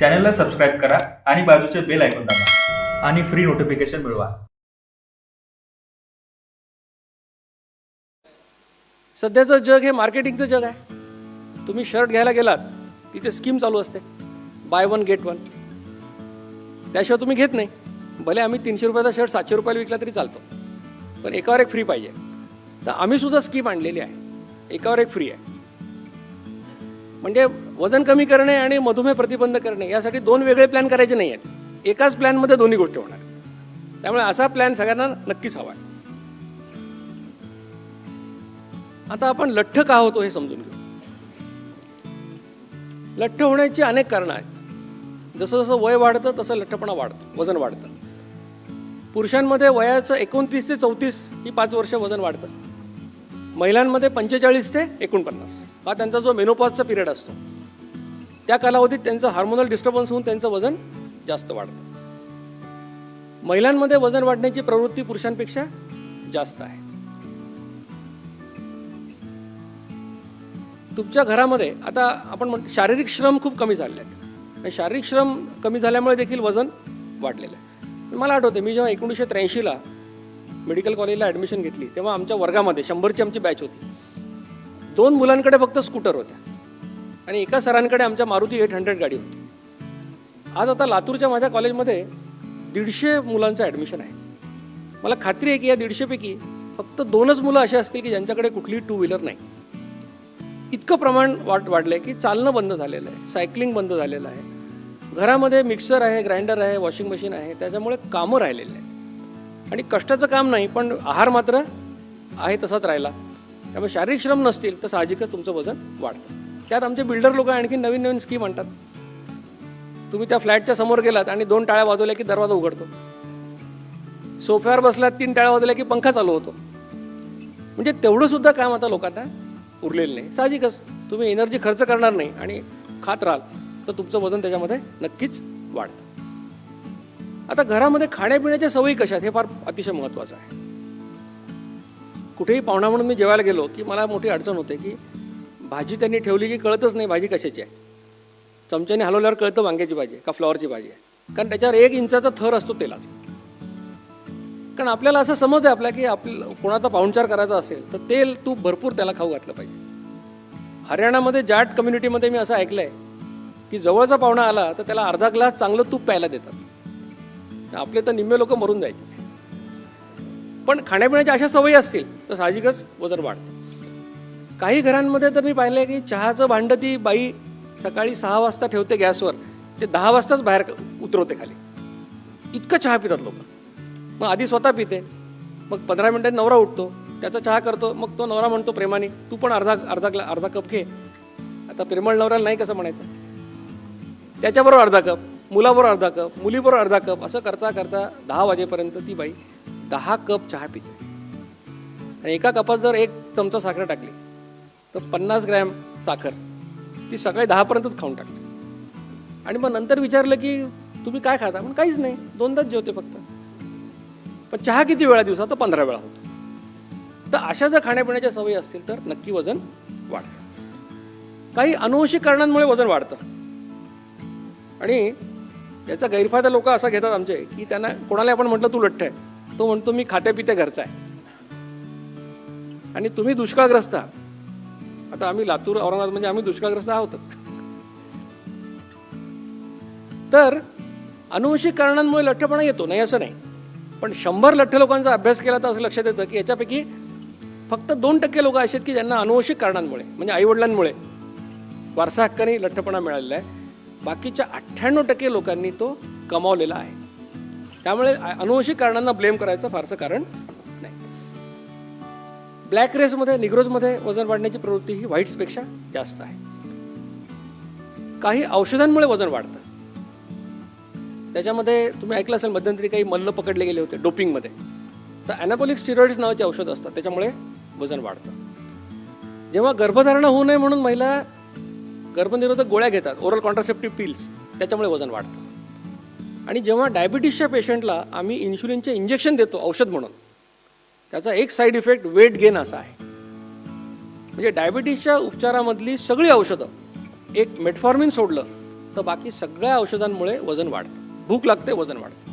चॅनलला सबस्क्राईब करा आणि बाजूचे बेल ऐकून दाबा. आणि फ्री नोटिफिकेशन मिळवा. सध्याचं जग हे मार्केटिंगचं जग आहे. तुम्ही शर्ट घ्यायला गेलात तिथे स्कीम चालू असते. बाय वन गेट वन त्याशिवाय तुम्ही घेत नाही. भले आम्ही तीनशे रुपयाचा शर्ट सातशे रुपयाला विकला तरी चालतो. पण एकावर एक फ्री पाहिजे. तर आम्ही सुद्धा स्कीम आणलेली आहे. एकावर एक फ्री आहे. म्हणजे वजन कमी करणे आणि मधुमेह प्रतिबंध करणे यासाठी दोन वेगळे प्लॅन करायचे नाही आहेत एकाच प्लॅनमध्ये दोन्ही गोष्टी होणार. त्यामुळे असा प्लॅन सगळ्यांना नक्कीच हवा आहे. आता आपण लठ्ठ का होतो हे समजून घेऊ. लठ्ठ होण्याची अनेक कारणं आहेत. जसं जसं वय वाढतं तसं लठ्ठपणा वाढतो वजन वाढतं. पुरुषांमध्ये वयाचं एकोणतीस ते चौतीस ही पाच वर्ष वजन वाढतं. महिलांमध्ये पंचेचाळीस ते एकोणपन्नास हा त्यांचा जो मेनोपॉजचा पिरियड असतो. त्या कालावधीत त्यांचं हार्मोनल डिस्टर्बन्स होऊन त्यांचं वजन जास्त वाढतं. महिलांमध्ये वजन वाढण्याची प्रवृत्ती पुरुषांपेक्षा जास्त आहे. तुमच्या घरामध्ये आता आपण शारीरिक श्रम खूप कमी झाले आहेत. आणि शारीरिक श्रम कमी झाल्यामुळे देखील वजन वाढलेलं आहे. मला आठवते मी जेव्हा एकोणीसशे त्र्याऐंशीला मेडिकल कॉलेजला ॲडमिशन घेतली तेव्हा आमच्या वर्गामध्ये शंभरची आमची बॅच होती. दोन मुलांकडे फक्त स्कूटर होत्या. आणि एका सरांकडे आमच्या मारुती एट हंड्रेड गाडी होती. आज आता लातूरच्या माझ्या कॉलेजमध्ये दीडशे मुलांचं ॲडमिशन आहे. मला खात्री आहे की या दीडशेपैकी फक्त दोनच मुलं अशी असतील की ज्यांच्याकडे कुठली टू व्हीलर नाही. इतकं प्रमाण वाट वाढलं आहे की चालणं बंद झालेलं आहे सायकलिंग बंद झालेलं आहे. घरामध्ये मिक्सर आहे ग्राइंडर आहे वॉशिंग मशीन आहे त्याच्यामुळे कामं राहिलेली आहे आणि कष्टाचं काम नाही पण आहार मात्र आहे तसाच राहिला. त्यामुळे शारीरिक श्रम नसतील तर साहजिकच तुमचं वजन वाढतं. त्यात आमचे बिल्डर लोक आणखी नवीन नवीन स्कीम आणतात. तुम्ही त्या फ्लॅटच्या समोर गेलात आणि दोन टाळ्या वाजवल्या की दरवाजा उघडतो. सोफ्यावर बसलात तीन टाळ्या वाजवल्या की पंखा चालू होतो. म्हणजे तेवढं सुद्धा काम आता लोकांना उरलेलं नाही. साहजिकच. तुम्ही एनर्जी खर्च करणार नाही आणि खात राहाल तर तुमचं वजन त्याच्यामध्ये नक्कीच वाढतं. आता घरामध्ये खाण्यापिण्याच्या सवयी कशा आहेत हे फार अतिशय महत्त्वाचं आहे. कुठेही पाहुणा म्हणून मी जेवायला गेलो की मला मोठी अडचण होते की भाजी त्यांनी ठेवली की कळतच नाही भाजी कशाची आहे. चमच्याने हलवल्यावर कळतं वांग्याची भाजी आहे का फ्लॉवरची भाजी आहे. कारण त्याच्यावर एक इंचाचा थर असतो तेलाचा. कारण आपल्याला असं समज आहे आपल्या की आपलं कोणाचा पाहुणचार करायचा असेल तर तेल तूप भरपूर त्याला खाऊ घातलं पाहिजे. हरियाणामध्ये जाट कम्युनिटीमध्ये मी असं ऐकलं आहे की जवळचा पाहुणा आला तर त्याला अर्धा ग्लास चांगलं तूप प्यायला देतात. आपले तर निम्मे लोक मरून जायचे. पण खाण्यापिण्याच्या अशा सवयी असतील तर साहजिकच वजन वाढते. काही घरांमध्ये तर मी पाहिलं की चहाचं भांडं ती बाई सकाळी सहा वाजता ठेवते गॅसवर ते दहा वाजताच बाहेर उतरवते खाली. इतकं चहा पितात लोक. मग आधी स्वतः पिते मग पंधरा मिनिटात नवरा उठतो त्याचा चहा करतो मग तो नवरा म्हणतो प्रेमाने तू पण अर्धा अर्धा अर्धा कप घे. आता प्रेमळ नवऱ्याला नाही कसं म्हणायचं? त्याच्याबरोबर अर्धा कप. मुलाबरोबर अर्धा कप मुलीबरोबर अर्धा कप असं करता करता दहा वाजेपर्यंत ती बाई दहा कप चहा पिते. आणि एका कपात जर एक चमचा साखर टाकली तर पन्नास ग्रॅम साखर ती सकाळी दहापर्यंतच खाऊन टाकते. आणि मग नंतर विचारलं की तुम्ही काय खाता? पण काहीच नाही दोनदाच जेवते फक्त. पण चहा किती वेळा दिवसात? तर पंधरा वेळा होतो. तर अशा जर खाण्यापिण्याच्या सवयी असतील तर नक्की वजन वाढतं. काही अनुवंशिक कारणांमुळे वजन वाढतं. आणि याचा गैरफायदा लोक असा घेतात आमचे की त्यांना कोणाला आपण म्हटलं तू लठ्ठ आहे. तो म्हणतो मी खात्यापित्या घरचा आहे. आणि तुम्ही दुष्काळग्रस्त आहात. आता आम्ही लातूर औरंगाबाद म्हणजे आम्ही दुष्काळग्रस्त आहोतच. तर अनुवंशिक कारणांमुळे लठ्ठपणा येतो. नाही असं नाही. पण शंभर लठ्ठ लोकांचा अभ्यास केला तर असं लक्षात येतं की याच्यापैकी फक्त दोन टक्के लोक असे आहेत की ज्यांना अनुवंशिक कारणांमुळे म्हणजे आईवडिलांमुळे वारसा हक्काने लठ्ठपणा मिळालेला आहे. बाकीच्या अठ्ठ्याण्णव टक्के लोकांनी तो कमावलेला आहे. त्यामुळे अनुवंशिक कारणांना ब्लेम करायचं फारसं कारण नाही. ब्लॅक रेसमध्ये निग्रोजमध्ये वजन वाढण्याची प्रवृत्ती ही व्हाईट्सपेक्षा जास्त आहे. काही औषधांमुळे वजन वाढतं. त्याच्यामध्ये तुम्ही ऐकलं असेल मध्यंतरी काही मल्ल पकडले गेले होते डोपिंगमध्ये. तर ॲनाबॉलिक स्टिरॉइड्स नावाचे औषध असतात त्याच्यामुळे वजन वाढतं. जेव्हा गर्भधारणा होऊ नये म्हणून महिला गर्भनिरोधक गोळ्या घेतात ओरल कॉन्ट्रासेप्टिव्ह पिल्स त्याच्यामुळे वजन वाढतं. आणि जेव्हा डायबिटीसच्या पेशंटला आम्ही इन्शुलिनचे इंजेक्शन देतो औषध म्हणून त्याचा एक साईड इफेक्ट वेट गेन असा आहे. म्हणजे डायबिटीसच्या उपचारामधली सगळी औषधं एक मेटफॉर्मिन सोडलं तर बाकी सगळ्या औषधांमुळे वजन वाढतं. भूक लागते वजन वाढतं.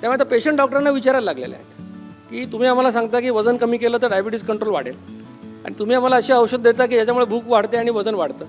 त्यामुळे आता पेशंट डॉक्टरांना विचारायला लागलेले आहेत की तुम्ही आम्हाला सांगता की वजन कमी केलं तर डायबिटीस कंट्रोल वाढेल. आणि तुम्ही आम्हाला अशी औषध देता की याच्यामुळे भूक वाढते आणि वजन वाढतं.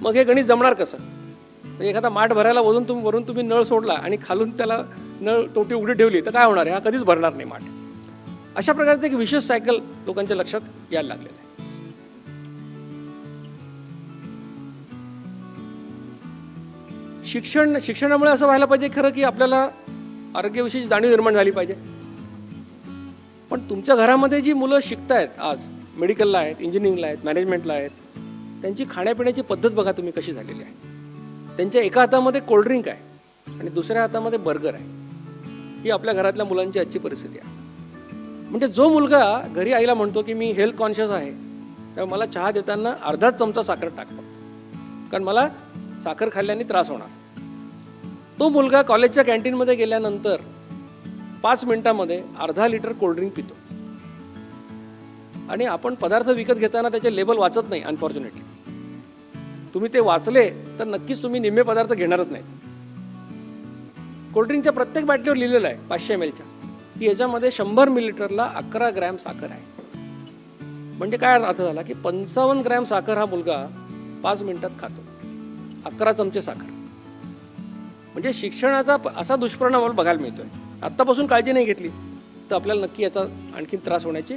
मग हे गणित जमणार कसं? म्हणजे एखादा माठ भरायला वरून तुम्ही वरून तुम्ही नळ सोडला आणि खालून त्याला नळ तोटी उघडी ठेवली तर काय होणार? आहे हा कधीच भरणार नाही माठ. अशा प्रकारचं एक विशेष सायकल लोकांच्या लक्षात यायला लागलेलं आहे. शिक्षण शिक्षणामुळे असं व्हायला पाहिजे खरं की आपल्याला आरोग्याविषयी जाणीव निर्माण झाली पाहिजे. पण तुमच्या घरामध्ये जी मुलं शिकतायत आज मेडिकलला आहेत इंजिनिअरिंगला आहेत मॅनेजमेंटला आहेत त्यांची खाण्यापिण्याची पद्धत बघा तुम्ही कशी झालेली आहे. त्यांच्या एका हातामध्ये कोल्ड्रिंक आहे आणि दुसऱ्या हातामध्ये बर्गर आहे. ही आपल्या घरातल्या मुलांची आजची परिस्थिती आहे. म्हणजे जो मुलगा घरी आईला म्हणतो की मी हेल्थ कॉन्शियस आहे तेव्हा मला चहा देताना अर्धाच चमचा साखर टाकतो कारण मला साखर खाल्ल्याने त्रास होणार. तो मुलगा कॉलेजच्या कॅन्टीनमध्ये गेल्यानंतर पाच मिनिटामध्ये अर्धा लिटर कोल्ड्रिंक पितो. आणि आपण पदार्थ विकत घेताना त्याचे लेबल वाचत नाही अनफॉर्च्युनेटली तुम्ही ते वाचले तर नक्कीच तुम्ही निम्मे पदार्थ घेणारच नाहीत. कोल्ड्रिंकच्या प्रत्येक बाटलीवर लिहिलेलं आहे पाचशे एम एलच्या की याच्यामध्ये शंभर मिलिलिटरला अकरा ग्रॅम साखर आहे. म्हणजे काय अर्थ झाला की पंचावन्न ग्रॅम साखर हा मुलगा पाच मिनिटात खातो. अकरा चमचे साखर. म्हणजे शिक्षणाचा असा दुष्परिणाम आपल्याला बघायला मिळतोय. आत्तापासून काळजी नाही घेतली तर आपल्याला नक्की याचा आणखी त्रास होण्याची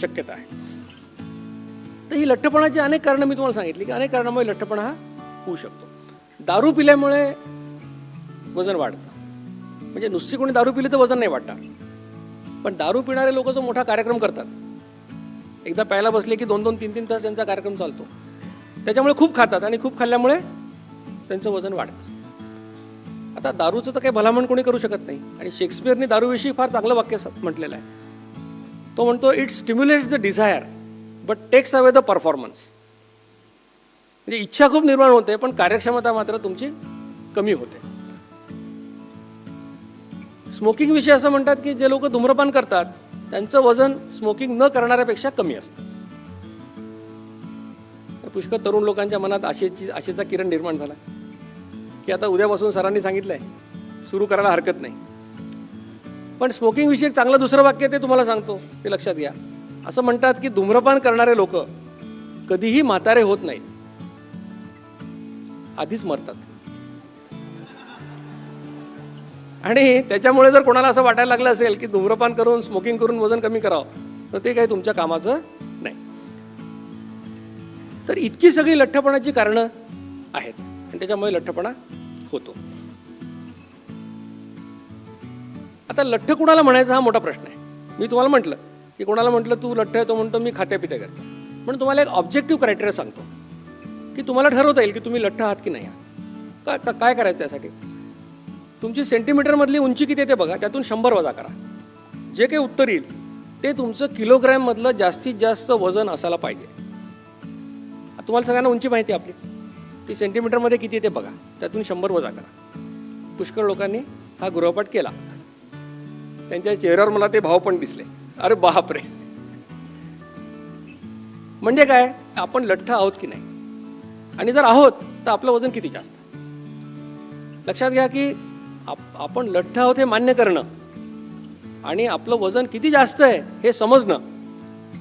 शक्यता आहे. तर ही लठ्ठपणाची अनेक कारणं मी तुम्हाला सांगितली की अनेक कारणामुळे लठ्ठपणा हा होऊ शकतो. दारू पिल्यामुळे वजन वाढतं. म्हणजे नुसती कोणी दारू पिली तर वजन नाही वाढणार. पण दारू पिणारे लोक जो मोठा कार्यक्रम करतात एकदा प्यायला बसले की दोन दोन तीन तीन तास त्यांचा कार्यक्रम चालतो. त्याच्यामुळे खूप खातात आणि खूप खाल्ल्यामुळे त्यांचं वजन वाढतं. आता दारूचं तर काही भलामण कोणी करू शकत नाही. आणि शेक्सपियरने दारूविषयी फार चांगलं वाक्य म्हटलेलं आहे. तो म्हणतो it stimulate the desire but takes away the performance म्हणजे इच्छा खूप निर्माण होते पण कार्यक्षमता मात्र तुमची कमी होते. स्मोकिंग विषय असं म्हणतात की जे लोक धूम्रपान करतात त्यांचं वजन स्मोकिंग न करणाऱ्यापेक्षा कमी असतं. पुष्कळ तरुण लोकांच्या मनात आशेची आशेचा किरण निर्माण झाला. की आता उद्यापासून सरांनी सांगितलंय सुरू करायला हरकत नाही. पण स्मोकिंग विषयी चांगलं दुसरं वाक्य ते तुम्हाला सांगतो ते लक्षात घ्या. असं म्हणतात की धूम्रपान करणारे लोक कधीही म्हातारे होत नाहीत. आधीच मरतात. आणि त्याच्यामुळे जर कोणाला असं वाटायला लागलं असेल की धूम्रपान करून स्मोकिंग करून वजन कमी करावं तर ते काही तुमच्या कामाचं नाही. तर इतकी सगळी लठ्ठपणाची कारणं आहेत आणि त्याच्यामुळे लठ्ठपणा होतो. आता लठ्ठ कुणाला म्हणायचा हा मोठा प्रश्न आहे. मी तुम्हाला म्हटलं की कोणाला म्हटलं तू लठ्ठ आहे तो म्हणतो मी खात्यापित्या करतो. म्हणून तुम्हाला एक ऑब्जेक्टिव्ह क्रायटेरिया सांगतो की तुम्हाला ठरवता येईल की तुम्ही लठ्ठ आहात की नाही आहात. का का- काय करायचं त्यासाठी? तुमची सेंटीमीटरमधली उंची किती आहे ते बघा त्यातून शंभर वजा करा. जे काही उत्तर येईल ते तुमचं किलोग्रॅममधलं जास्तीत जास्त वजन असायला पाहिजे. तुम्हाला सगळ्यांना उंची माहिती आपली. ती सेंटीमीटरमध्ये किती आहे ते बघा त्यातून शंभर वजा करा. पुष्कळ लोकांनी हा गृहपाठ केला. त्यांच्या चेहऱ्यावर मला ते भाव पण दिसले. अरे बापरे. म्हणजे काय? आपण लठ्ठ आहोत की नाही? आणि जर आहोत तर आपलं वजन किती जास्त? लक्षात घ्या की आपण लठ्ठ आहोत हे मान्य करणं आणि आपलं वजन किती जास्त आहे हे समजणं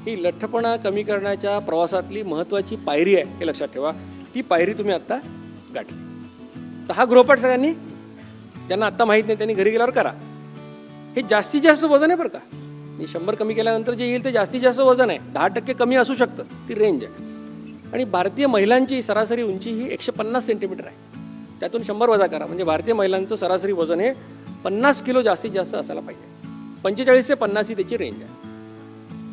ही लठ्ठपणा कमी करण्याच्या प्रवासातली महत्त्वाची पायरी आहे हे लक्षात ठेवा. ती पायरी तुम्ही आत्ता गाठली. तर हा गृहपाठ सगळ्यांनी ज्यांना आत्ता माहीत नाही त्यांनी घरी गेल्यावर करा. हे जास्तीत जास्त वजन आहे बरं का? मी शंभर कमी केल्यानंतर जे येईल ते जास्तीत जास्त वजन आहे. दहा टक्के कमी असू शकतं ती रेंज आहे. आणि भारतीय महिलांची सरासरी उंची ही एकशे पन्नास सेंटीमीटर आहे. त्यातून शंभर वजा करा. म्हणजे भारतीय महिलांचं सरासरी वजन हे पन्नास किलो जास्तीत जास्त असायला पाहिजे. पंचेचाळीस ते पन्नास ही त्याची रेंज आहे.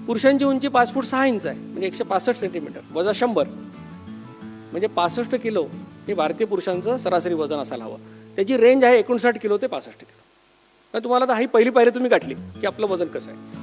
पुरुषांची उंची पाच फूट सहा इंच आहे. म्हणजे एकशे पासष्ट सेंटीमीटर वजा शंभर. म्हणजे पासष्ट किलो हे भारतीय पुरुषांचं सरासरी वजन असायला हवं. त्याची रेंज आहे एकोणसाठ किलो ते पासष्ट किलो. तर तुम्हाला आता ही पहिली पायरी तुम्ही गाठली की आपलं वजन कसं आहे.